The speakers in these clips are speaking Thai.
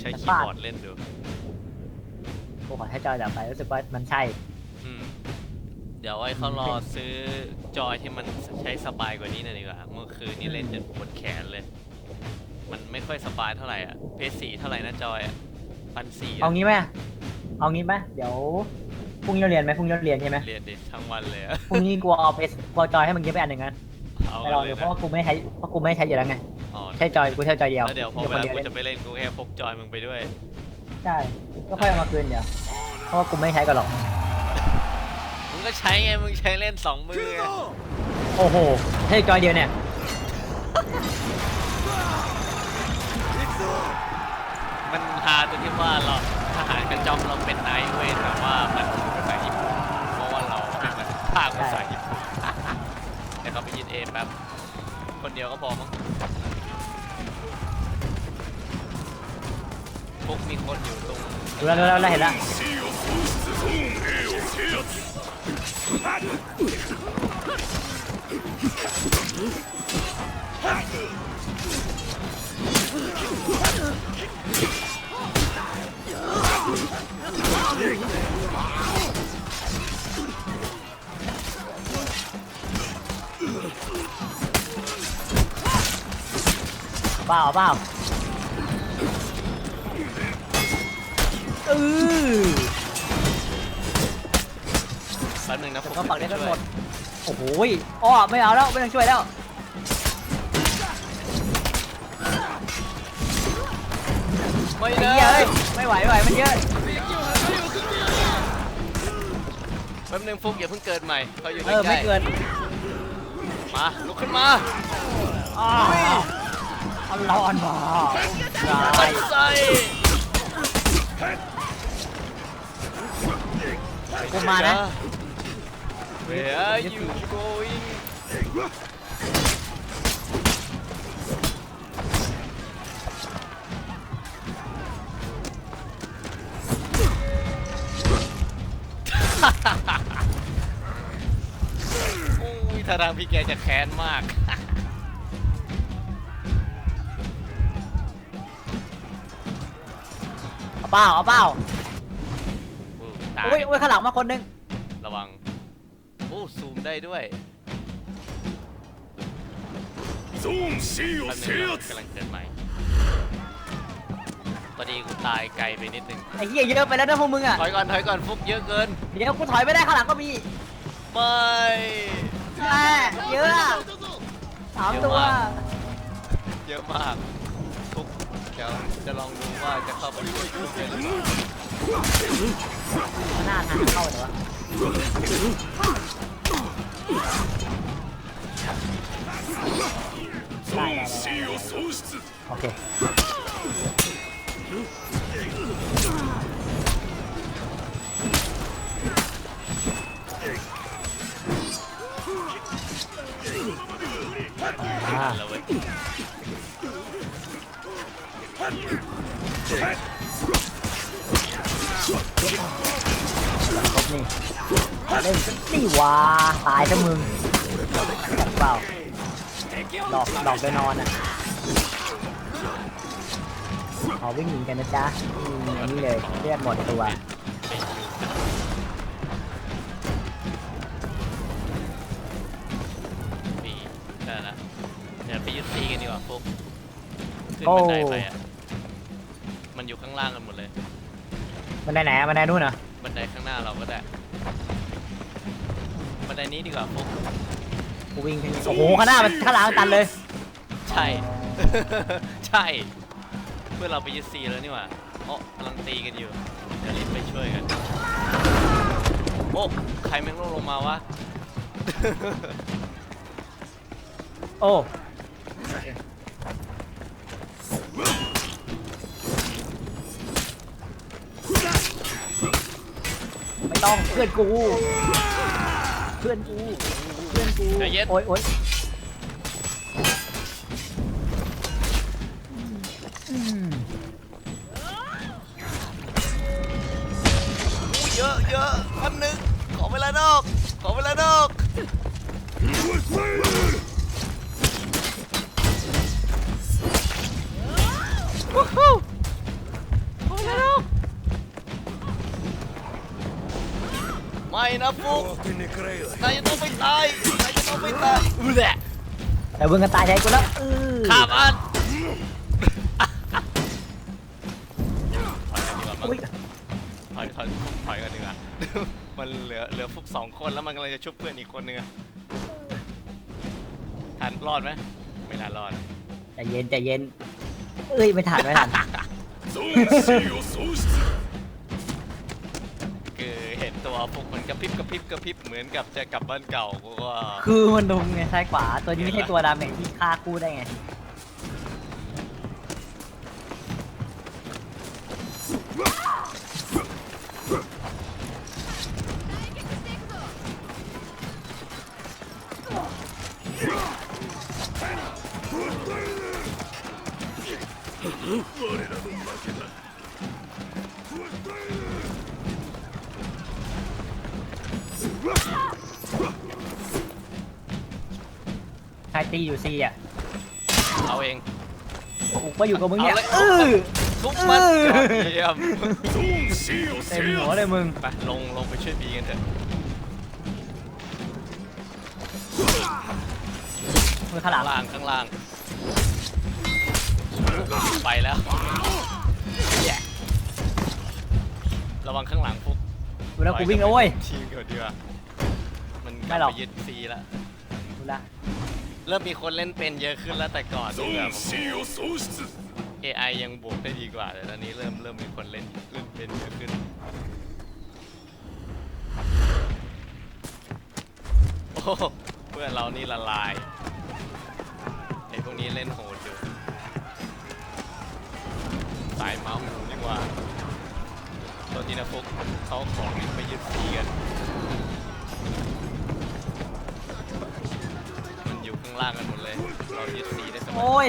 ใช้คีย์บอร์ดเล่นดูกูขอให้จอยดับไปรู้สึกว่ามันใช่อืมเดี๋ยวไว้เขารอซื้อจอยที่มันใช้สบายกว่านี้หน่อยดีกว่า เมื่อคืนนี่เล่นจนปวดแขนเลย มันไม่ค่อยสบายเท่าไหร่อะ เพจสีเท่าไหร่นะจอยอะพันสี่เอางี้ไหมเอางี้ไหมเดี๋ยวพรุ่งนี้เราเรียนไหมพรุ่งนี้เราเรียนใช่ไหมเรียนดิทั้งวันเลยอะพรุ่งนี้กูเอาเพสกูเอาจอยให้มึงเก็บไปอันหนึ่งนะเอาไปลองเลดูยเพนะราะว่ากูไม่ใช้เพราะกูไม่ใช้อยู่แล้วไงอ๋อ ใช้จอยกูใช้จอยเดียวแล้วเดี๋ยวพอเวคนลาดียกูเล่นจะไปเล่นกูแค่พกจอยมึงไปด้วย ใช่ก็ค่อยเอามาคืนเดี๋ยวเพราะว่ากูไม่ใช้กันหรอกมึงก็ใช้ไงมึงใช้เล่นสองมือไงโอ้โหใช้จอยเดียวเนี่ยมันฮาตรงที่ว่าเราทหารกระจอมเราเป็นนายเว้ยแต่ว่ามันพูดภาษาญี่ปุ่นเพราะว่าเราเป็นมันภาคภาษาญี่ปุ่นเดี๋ยวเขาไปยินเอแป๊บคนเดียวก็พอมั้ง พวกมีคนอยู่ตรงดูแล้วดูแล้วแล้วเห็นแล้วเปล่าเปล่า ออแป๊บนึงนะแต่ผมก็ปักได้ทั้งหมดช่วยโอ้โหยอ้อไม่เอาแล้วไม่ต้องช่วยแล้ว ไม่ไอ้นะเหี้ยเอ้ยไม่ไหวไม่ไหวมันเยอะ แป๊บนึงฟุกอย่าเพิ่งเกิดใหม่เขาอยู่เออใกไม่ล้เกินๆมาลุกขึ้นมาอ้าวเอาร้อนมาตาตัยดใจ กูมานะ Where are you going อุ้ยท่าทางพี่แกจะแค้นมาก เอาเปล่าเอาเปล่าอู้ ตาย อุ้ยอุ้ยข้างหลังมาคนนึง ระวัง โอ้ ซูมได้ด้วย ゾーン C を แป๊บนึ 制 ง 圧 กำลังเกิดใหม่พอดีกูตายไกลไปนิดนึง ไอ้เหี้ยเยอะไปแล้วนะพวกมึงอ่ะ ถอยก่อน ถอยก่อน ฟุกเยอะเกิน เดี๋ยวกูถอยไม่ได้ข้างหลังก็มี ไม่ แม่เยอะอะสามตัว เยอะมาก ฟุกเดี๋ยวจะลองดูว่าจะเข้าไปช่วยฟุกได้หรือเปล่า หน้าทางเข้าเลยวะได้ได้โอเคอ่า นี่เล่นนี่วาตายซะมึงเปล่าหลอกหลอกไปนอนอะขอวิ่งหนีกันนะจ๊ะอืมอันนี้เลยเลือดหมดตัวปีนั่นนะเดี๋ยวไปยึดซีกันดีกว่าฟุกขึ้นโอ้บันไดไปอะมันอยู่ข้างล่างกันหมดเลย มันได้ไหนอะมันได้นู่นเหรอ บันไดข้างหน้าเราก็ได้ บันไดนี้ดีกว่าฟุกกูวิ่งขึ้นโอ้โหข้างหน้ามันข้างหลังตันเลย ใช่ ใช่ เพื่อนเราไปยึดซีแล้วนี่หว่าอ๋อกำลังตีกันอยู่ เดี๋ยวรีบไปช่วยกัน โอ้ ใครแม่งลงลงมาวะ โอ้ ต้องเพื่อนกู เพื่อนกู เพื่อนกู ใจเย็น โอ๊ยโอ๊ยอืมเยอะเยอะพันหนึ่งขอเวลานอก ขอเวลานอกวู้ฮู้ นะฟุกนายจะต้องไปตายนายจะต้องไปตายอือแหละแต่มึงก็ตายใจกูแล้วข้ามอันอุ๊ยถอยถอยถอยกันดีกว่ามันเหลือเหลือฟุกสองคนแล้วมันกำลังจะชุบเพื่อนอีกคนนึงอะทันรอดไหมไม่น่ารอดอะใจเย็นใจเย็นเอ้ยไม่ทันไม่ทัน เห็นตัวกมันกระพริบกระพริบกระพริบเหมือนกับจะกลับบ้านเก่ากูก็คือมันดุงไงซ้ายขวาตัวนี้ไม่ใช่ตัวดาเมจที่ฆ่าคู่ได้ไงใครีอยู่ซีอะเอาเองมาอยู่กับมึงเนี่ยเออทุกมันเออ เยี่ยมต็มหัวเลยมึงไปลงลงไปช่วยบีกันเถอะมือข้างล่างข้างล่าง ไปแล้วระวังข้างหลังพวกดูแล้วกูวิ่งแล้วเว้ย ทีมเกิดดีกว่ามันไม่หรอกปยึดซีละดูและ เริ่มมีคนเล่นเป็นเยอะขึ้นแล้วแต่ก่อนนี่แบบ AI ยังบวกได้ดีกว่าแต่ตอนนี้เริ่มเริ่มมีคนเล่นเล่นเป็นเยอะขึ้น โอ้เพื่อนเรานี่ละลายไอ้พวกนี้เล่นโหดอยู่สายเมาส์ดีกว่าตัวทีนะฟุกเขาของไปยึดซีกันางกันหมดเลย เรายสีได้สมัยโอ้ย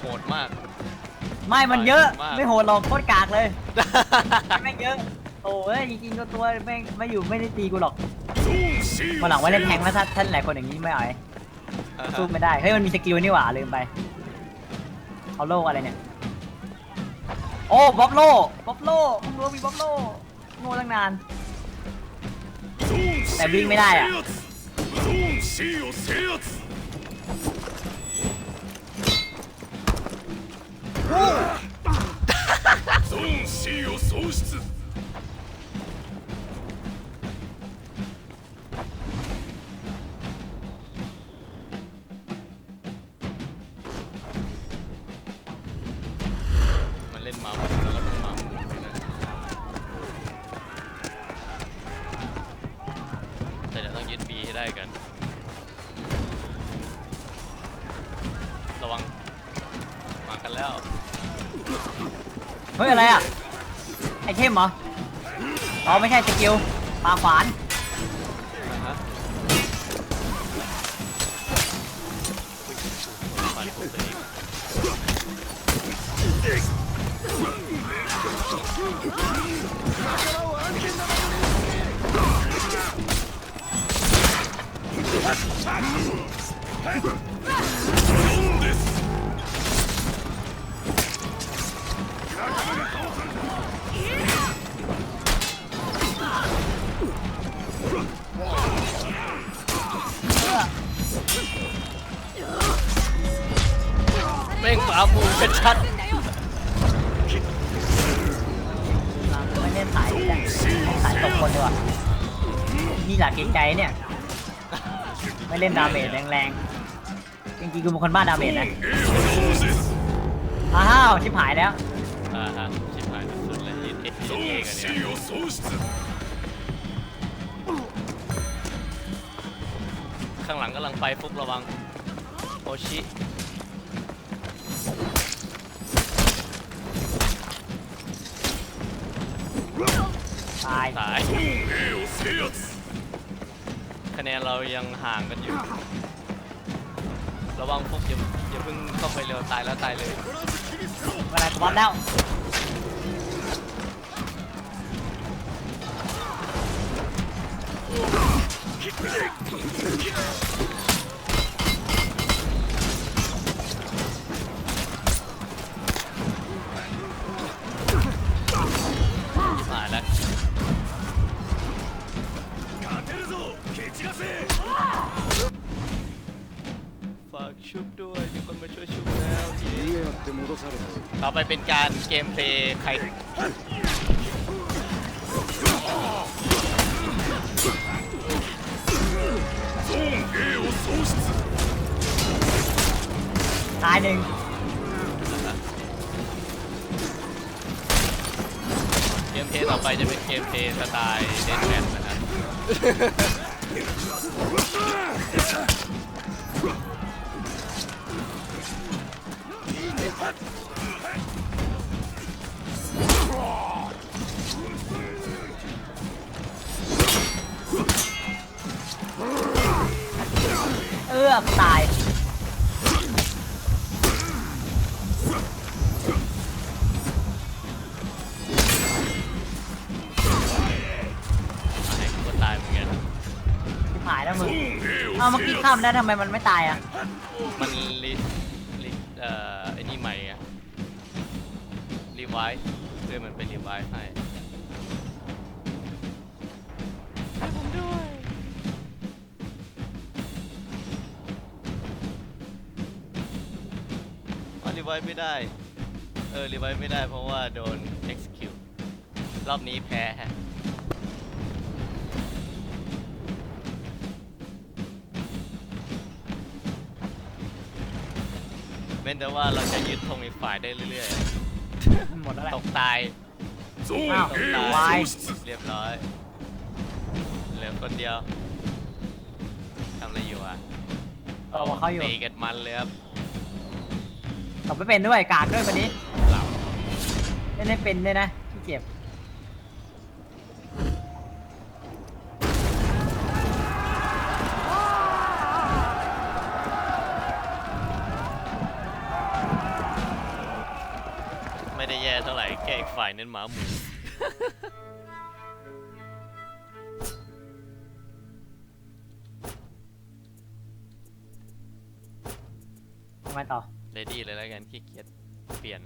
โหดมาก ไม่มันเยอะไม่โหดหรอกโคตรกากเลยไม่เยอะ โอ้ยจริงๆก็ตัวแม่งไม่อยู่ไม่ได้ตีกูหรอกมาหลังไว่าเล่นแทงนะถ้าท่านหลายคนอย่างนี้ไม่ไหวสู้ไม่ได้ เฮ้ยมันมีสกิลนี่หว่าลืมไป เอาโล่อะไรเนี่ย โอ้บ๊อบโล่บ๊อบโลมึงรู้วมีบ๊อบโล่โง่ตั้งนาน แต่วิ่งไม่ได้อะ ーン C を制圧ゾーン C を喪失 เฮ้ยอะไรอะไอเทมเหรออ๋อไม่ใช่สกิลปาขวานฮะฟันพวกตัวเอง บคนดีกว่ามีหลักเกรงใจเนี่ย ไม่เล่นดาเมจแรงๆ จริงๆกูเป็นคนบ้าดาเมจนะ อ้าว ชิบหายแล้วข้างหลังกำลังไฟฟุบระวัง โอชิายคะแนนเรายังห่างกันอยู่ ระวังพวกอย่าอย่าเพิ่งเข้าไปเร็วตายแล้วตายเลยเวลาจะบแล้ว เป็นการเกมเพลย์ใครตายหนึ่งเกมเพลย์ต่อไปจะเป็นเกมเพลย์สไตล์เดนแมนนะครับ เอาเมื่อกี้制ข้าม圧ได้ทำไมมันไม่ตายอะมันรีรีเอ่อไอ้นี่ใหม่อะรีไวซ์เรื่องมันเป็นรีไวซ์ให้ให้ผมด้วยอ๋อรีไวซ์ไม่ได้ เออรีไวซ์ไม่ได้เพราะว่าโดน execute รอบนี้แพ้ฮะ ว้นแต่ว่าเราจะยึดธงอีกฝ่ายได้เรื่อยหมดแล้วแหละ ๆ ตกตาย So Wow. เรียบร้อย เหลือคนเดียว ทำอะไรอยู่อะเออเขาอยู่ตีกันมันเลยครับตบไม่เป็นด้วยกากด้วยวันนี้เม่ได้เป็นด้วยนะขี้เจ็บ ได้แย่เท่าไหร่แค่อีกฝ่ายเน้นหมาหมูทำไมต่อ เลดี้เลยแล้วกันขี้เกียจเปลี่ยน